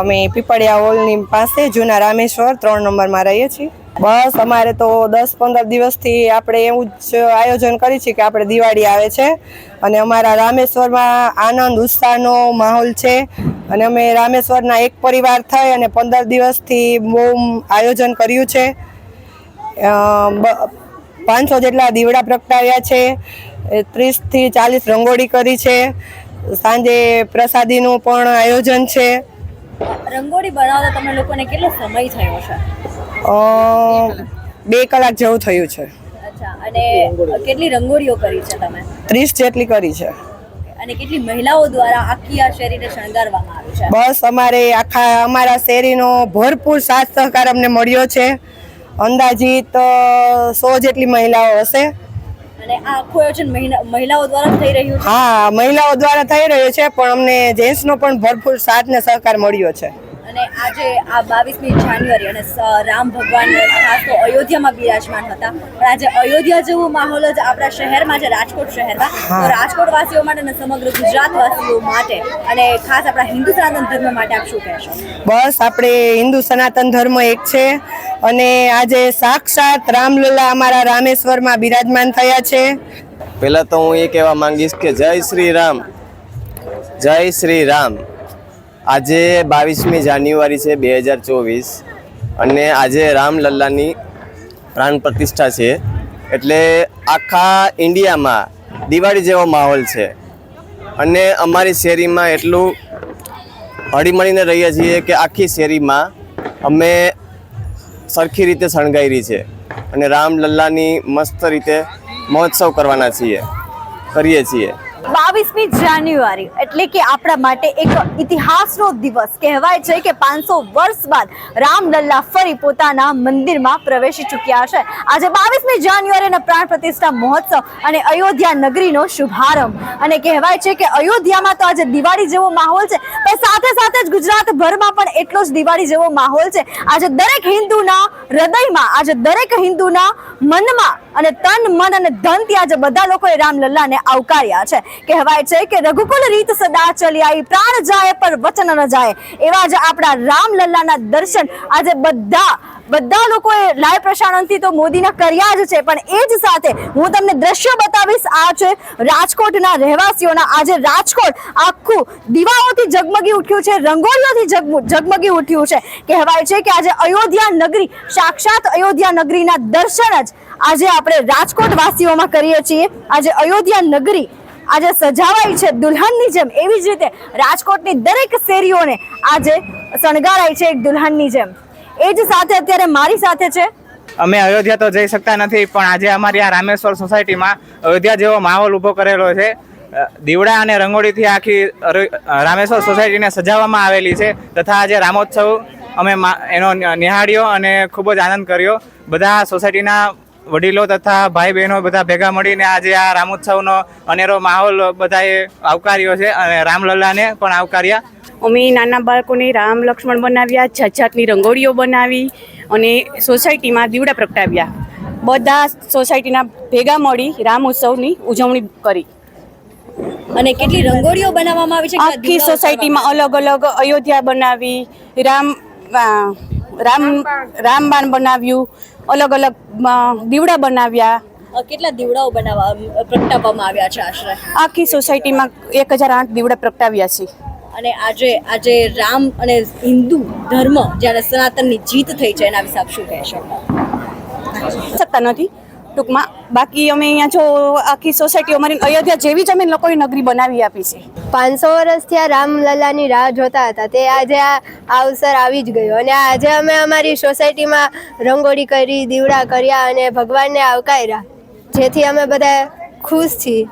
અમે પીપળિયા હોલની પાસે, જૂના રામેશ્વર, ત્રણ નંબરમાં રહીએ છીએ. બસ અમારે તો દસ પંદર દિવસથી આપણે એવું જ આયોજન કરી છે કે આપણે દિવાળી આવે છે અને અમારા રામેશ્વરમાં આનંદ, ઉત્સાહનો માહોલ છે અને અમે રામેશ્વરના એક પરિવાર થઈ અને પંદર દિવસથી બહુ આયોજન કર્યું છે. પાંચસો જેટલા દીવડા પ્રગટાવ્યા છે ત્રીસથી ચાલીસ રંગોળી કરી છે. સાંજે પ્રસાદીનું પણ આયોજન છે. રંગોળી બનાવતા તમે લોકોને કેટલો સમય થયો છે? બે કલાક જેવું થયું છે. અચ્છા અને કેટલી રંગોળીઓ કરી છે તમે? ત્રીસ જેટલી કરી છે. અને કેટલી મહિલાઓ દ્વારા આખી આ શેરીને શણગારવામાં આવી છે? બસ અમારે આખા અમારા શેરીનો ભરપૂર સાથ સહકાર અમને મળ્યો છે. અંદાજિત સો જેટલી મહિલાઓ હશે. અને આ આખું આયોજન મહિલાઓ દ્વારા થઈ રહ્યું છે? હા, મહિલાઓ દ્વારા થઈ રહ્યું છે, પણ અમને જેન્ટ્સનો પણ ભરપૂર સાથ ને સહકાર મળ્યો છે. અને આજે આ બાવીસમી જાન્યુઆરી અને સ- રામ ભગવાન ખાસ તો અયોધ્યામાં બિરાજમાન હતા. પણ આજે અયોધ્યા જેવો માહોલ જ આપણા શહેરમાં છે રાજકોટ શહેરમાં. તો રાજકોટ વાસીઓ માટે અને સમગ્ર ગુજરાત વાસીઓ માટે અને ખાસ આપણા હિન્દુ સનાતન ધર્મ માટે આપ શું કહેશો? બસ આપણે હિન્દુ સનાતન ધર્મ એક છે અને આજે સાક્ષાત રામલલા અમારા રામેશ્વરમાં બિરાજમાન થયા છે. પહેલાં તો હું એ કહેવા માંગીશ કે જય શ્રી રામ જય શ્રી રામ. આજે બાવીસમી જાન્યુઆરી છે બે હજાર ચોવીસ અને આજે રામલલ્લાની પ્રાણ પ્રતિષ્ઠા છે. એટલે આખા ઇન્ડિયામાં દિવાળી જેવો માહોલ છે. અને અમારી શેરીમાં એટલું હળીમળીને રહીએ છીએ કે આખી શેરીમાં અમે સરખી રીતે શણગાયરી છે અને રામલલ્લાની મસ્ત રીતે મહોત્સવ કરવાના છીએ, કરીએ છીએ. બાવીસમી જાન્યુઆરી, એટલે કે આપણા માટે એક ઇતિહાસનો દિવસ. કહેવાય છે કે પાંચસો વર્ષ બાદ રામલલ્લા ફરી પોતાના મંદિરમાં પ્રવેશી ચૂક્યા છે. આજે બાવીસમી જાન્યુઆરીના પ્રાણ પ્રતિષ્ઠા મહોત્સવ અને અયોધ્યા નગરીનો શુભારંભ. અને કહેવાય છે કે અયોધ્યામાં તો આજે દિવાળી જેવો માહોલ છે, પણ સાથે સાથે જ ગુજરાતભરમાં પણ એટલો જ દિવાળી જેવો માહોલ છે. આજે દરેક હિન્દુના હૃદયમાં, આજે દરેક હિન્દુના મનમાં અને તન, મન અને ધનથી આજે બધા લોકોએ રામલલ્લાને આવકાર્યા છે. કહેવાય છે કે રઘુકુલ રીત સદા ચલી પ્રાણ જાય પર વચન ન જાય. એવા જ આપણા રામલલ્લાના દર્શન આજે બધા બધા લોકોએ લાઈવ પ્રસારણથી તો મોદીના કર્યા જ છે. પણ એ જ સાથે હું તમને દ્રશ્ય બતાવીશ. આ છે રાજકોટના રહેવાસીઓના. આજે રાજકોટ આખું દીવાઓથી ઝગમગી ઉઠ્યું છે. રંગોળીઓથી જગમગી ઉઠ્યું છે. કહેવાય છે કે આજે અયોધ્યા નગરી સાક્ષાત અયોધ્યા નગરીના દર્શન જ આજે આપણે રાજકોટ વાસીઓમાં કરીએ છીએ. આજે અયોધ્યા નગરી આજે સજાવાઈ છે દુલ્હનની જેમ. એવી જ રીતે રાજકોટની દરેક શેરીઓને આજે શણગારાઈ છે એક દુલ્હનની જેમ. એ જ સાથે અત્યારે મારી સાથે છે. અમે અયોધ્યા તો જઈ શકતા નથી, પણ આજે અમારી આ રામેશ્વર સોસાયટીમાં અયોધ્યા જેવો માહોલ ઊભો કરેલો છે. દીવડા અને રંગોળીથી આખી રામેશ્વર સોસાયટીને સજાવવામાં આવેલી છે, તથા આજે રામોત્સવ અમે એનો નિહાળ્યો અને ખૂબ જ આનંદ કર્યો. બધા સોસાયટીના વડીલો તથા ભાઈ બહેનો બધા ભેગા મળીને આજે આ રામોત્સવનો અનેરો માહોલ બધાએ આવકાર્યો છે અને રામલલ્લાને પણ આવકાર્યા. અમે નાના બાળકોને રામ લક્ષ્મણ બનાવ્યા જાત જાતની રંગોળીઓ બનાવી અને સોસાયટીમાં દીવડા પ્રગટાવ્યા. બધા સોસાયટીના ભેગા મળી રામ ઉત્સવની ઉજવણી કરી. અને કેટલી રંગોળીઓ બનાવવામાં આવી છે? આખી સોસાયટીમાં અલગ અલગ અયોધ્યા બનાવી રામ આ, રામ રામબાણ બનાવ્યું અલગ અલગ દીવડા બનાવ્યા. કેટલા દીવડાઓ બનાવવા પ્રગટાવવામાં આવ્યા છે આશરે? આખી સોસાયટીમાં એક હજાર આઠ દીવડા પ્રગટાવ્યા છે. અને આજે આજે રામ અને હિન્દુ ધર્મ જ્યારે સનાતનની જીત થઈ છે એના વિશે આપ શું કહેશો? શકતા નથી. ટૂંકમાં બાકી અમે અહીંયા જો આખી સોસાયટી અમારી અયોધ્યા જેવી જ અમે લોકોએ નગરી બનાવી આપી છે. પાંચસો વર્ષથી આ રામલલાની રાહ જોતા હતા. તે આજે આ અવસર આવી જ ગયો અને આજે અમે અમારી સોસાયટીમાં રંગોળી કરી, દીવડા કર્યા અને ભગવાનને આવકાર્યા. જેથી અમે બધા ખુશ છીએ.